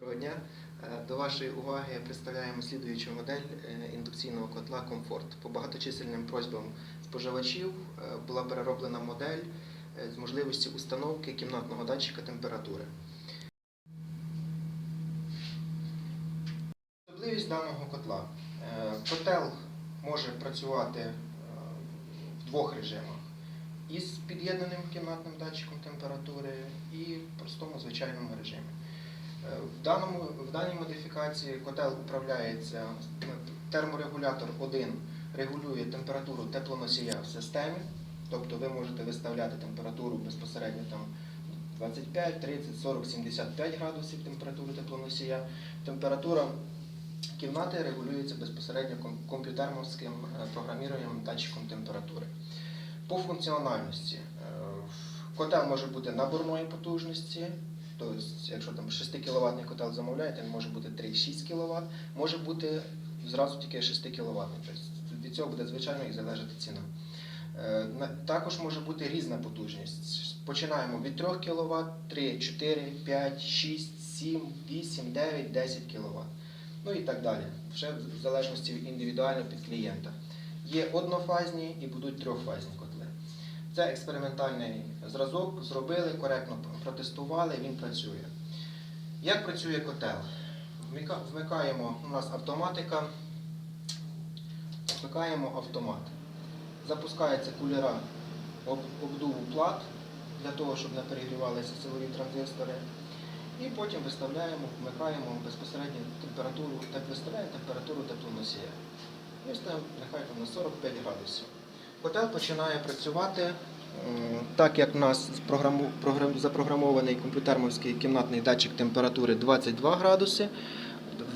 Доброго дня. Е, До вашої уваги представляємо слідуючу модель е, індукційного котла Комфорт. По багаточисельним просьбам споживачів е, була перероблена модель з можливістю установки кімнатного датчика температури. Особливість даного котла. Котел може працювати в двох режимах. Із під'єднаним кімнатним датчиком температури і в простому звичайному режимі. Е, В, даному, в даній модифікації котел управляється ну, терморегулятор 1 регулює температуру теплоносія в системі, тобто ви можете виставляти температуру безпосередньо там 25, 30, 40, 75 градусів температури теплоносія. Температура кімнати регулюється безпосередньо ком- комп'ютермовським е, програміруванням датчиком температури. По функціональності е, котел може бути наборної потужності, Тобто, якщо там 6 кВт котел замовляєте, він може бути 3,6 кВт, може бути зразу тільки 6 кВт. Тобто від цього буде звичайно і залежати ціна. Е, Також може бути різна потужність. Починаємо від 3 кВт, 3, 4, 5, 6, 7, 8, 9, 10 кВт. Ну і так далі. Вже в залежності індивідуально під клієнта. Є однофазні і будуть трьохфазні. Це експериментальний зразок, зробили, коректно протестували, він працює. Як працює котел? Вмикаємо, у нас автоматика, вмикаємо автомат. Запускається кулера обдуву плат для того, щоб не перегрівалися силові транзистори. І потім виставляємо, вмикаємо безпосередньо температуру, виставляємо температуру теплоносія. І нехай там на 45 градусів. Котел починає працювати так, як в нас запрограмований комп'ютермовський кімнатний датчик температури 22 градуси.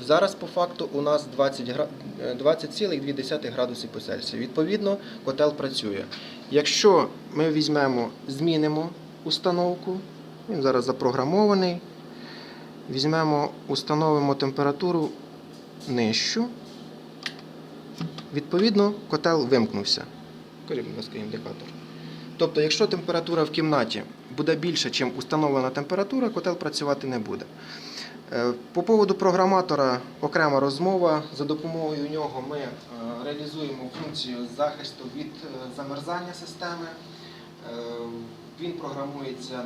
Зараз по факту у нас 20 гра- е, 20,2 градуси по Цельсію. Відповідно, котел працює. Якщо ми візьмемо, змінимо установку, він зараз запрограмований. Візьмемо, установимо температуру нижчу. Відповідно, котел вимкнувся. Покажіть, будь ласка, індикатор. Тобто, якщо температура в кімнаті буде більша, ніж установлена температура, котел працювати не буде. Е, По поводу програматора окрема розмова. За допомогою нього ми е, реалізуємо функцію захисту від е, замерзання системи. Він програмується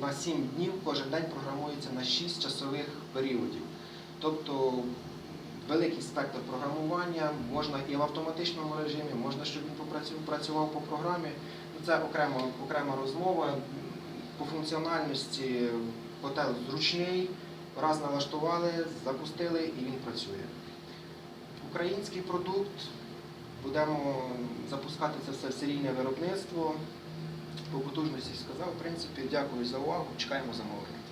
на 7 днів, кожен день програмується на 6 часових періодів. Тобто великий спектр програмування, можна і в автоматичному режимі, можна, щоб він працював по програмі. Ну, Це окрема, окрема розмова. По функціональності котел зручний, раз налаштували, запустили і він працює. Український продукт, будемо запускати це все в серійне виробництво. По потужності сказав, в принципі, дякую за увагу, чекаємо замовлення.